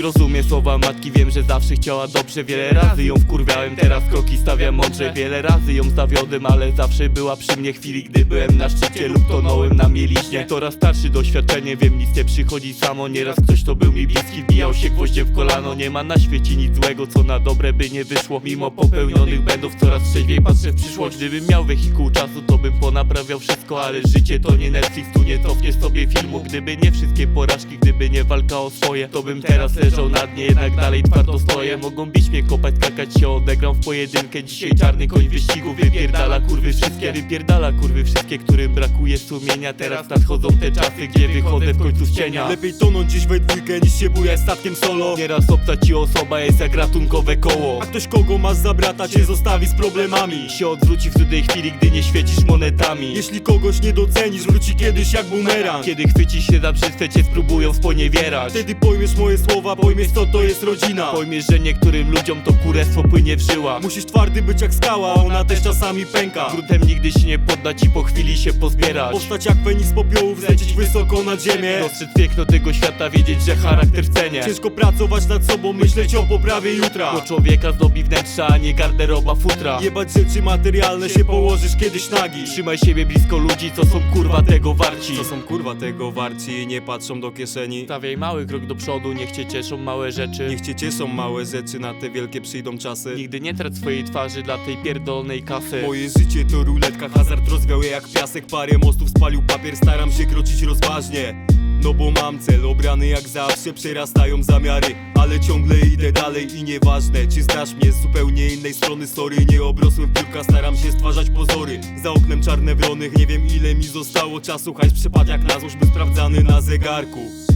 rozumie słowa matki Wiem, że zawsze chciała dobrze. Wiele razy ją wkurwiałem, teraz kroki stawiam mądrze. Wiele razy ją zawiodłem, ale zawsze była przy mnie. Chwili Gdy byłem na szczycie lub tonąłem na mieliźnie. Coraz starszy doświadczenie, wiem nic nie przychodzi samo. Nieraz ktoś to był mi bliski, wbijał się gwoździem w kolano. Nie ma na świecie nic złego, co na dobre by nie wyszło. Mimo popełnionych błędów coraz trzeźwiej patrzę w przyszłość. Gdybym miał wehikuł czasu, to bym ponaprawiał wszystko Ale życie to nie Netflix, tu nie cofniesz sobie filmu. Gdyby nie wszystkie porażki, gdyby nie walka o swoje To bym teraz leżał na dnie, jednak dalej twardo stoję. Mogą bić mnie, kopać, skakać się, odegram w pojedynkę. Dzisiaj czarny koń wyścigu wypierdala kurwy wszystkie Wypierdala kurwy wszystkie, którym brakuje sumienia. Teraz nadchodzą te czasy, gdzie wychodzę w końcu z cienia. Lepiej tonąć gdzieś we dwójkę niż się bujać statkiem solo. Nieraz obca ci osoba jest jak ratunkowe koło. A ktoś kogo masz za brata cię zostawi z problemami. Się odwróci w cudej chwili, gdy nie świecisz monetami. Jeśli kogoś nie docenisz, wróci kiedyś jak bumerang. Kiedy chwycisz się za brzytwę, cię spróbują sponiewierać. Wtedy pojmiesz moje słowa, pojmiesz co to jest rodzina. Pojmiesz, że niektórym ludziom to kurestwo płynie w żyłach. Musisz twardy być jak skała, ona też czasami pęka. Gruntem nigdy się nie poddać i po chwili się pozbierać. Postać jak Feniks popiołów, zlecieć wysoko nad ziemię. Dostrzec piękno tego świata, wiedzieć, że charakter w cenie Ciężko pracować nad sobą, myśleć o poprawie jutra. Bo człowieka zdobi wnętrza, a nie garderoba futra. Jebać rzeczy materialne się położysz kiedyś nagi. Trzymaj siebie blisko ludzi, co są kurwa tego warci. Co są kurwa tego warci nie patrzą do kieszeni. Stawiaj mały krok do przodu, niech cię cieszą małe rzeczy. Niech cię cieszą małe rzeczy, na te wielkie przyjdą czasy. Nigdy nie trać swojej twarzy dla tej pierdolnej kasy Moje życie to ruletka, hazard rozwiał je jak piasek. Parę mostów spalił papier, staram się kroczyć rozważnie. No bo mam cel, obrany jak zawsze przerastają zamiary. Ale ciągle idę dalej i nieważne Czy znasz mnie z zupełnie innej strony. Sorry, nie obrosłem w piłka, staram się stwarzać pozory. Za oknem czarne wrony, nie wiem ile mi zostało czasu. Hajs przepadł jak na złość, by sprawdzany na zegarku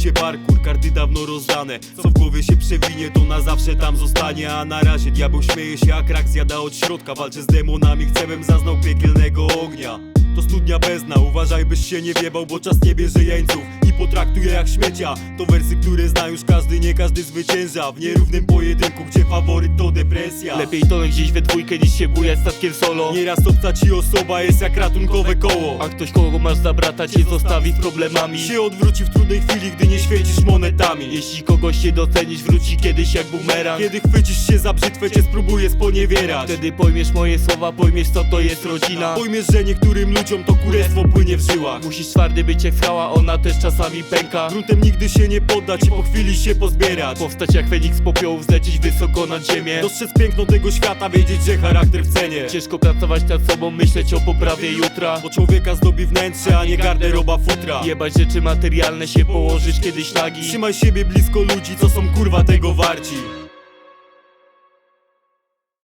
Przeżycie parkour, karty dawno rozdane. Co w głowie się przewinie, to na zawsze tam zostanie. A na razie diabeł śmieje się jak rak zjada od środka. Walczę z demonami, chcę bym zaznał piekielnego ognia. To studnia bezna, uważaj byś się nie wiebał, bo czas nie bierze jeńców I potraktuje jak śmiecia. To wersy, które zna już każdy, nie każdy zwycięża. W nierównym pojedynku, gdzie faworyt to depresja. Lepiej tonąć gdzieś we dwójkę niż się bujać statkiem solo. Nieraz obca ci osoba jest jak ratunkowe koło. A ktoś kogo masz za brata cię zostawi z problemami. Się odwróci w trudnej chwili, gdy nie świecisz monetami. Jeśli kogoś się docenisz wróci kiedyś jak bumerang. Kiedy chwycisz się za brzytwę, cię spróbuje sponiewierać. Wtedy pojmiesz moje słowa, pojmiesz co to jest rodzina. Pojmiesz, że niektórym ludziom to kurestwo płynie w żyłach. Musisz twardy być jak skała, ona też czasami pęka. Gruntem nigdy się nie poddać i po chwili się pozbierać. Powstać jak Feniks z popiołów, zlecieć wysoko nad ziemię. Dostrzec piękno tego świata, wiedzieć, że charakter w cenie. Ciężko pracować nad sobą, myśleć o poprawie jutra. Bo człowieka zdobi wnętrze, a nie garderoba futra. Jebać rzeczy materialne się położysz kiedyś nagi. Trzymaj siebie blisko ludzi, co są kurwa tego warci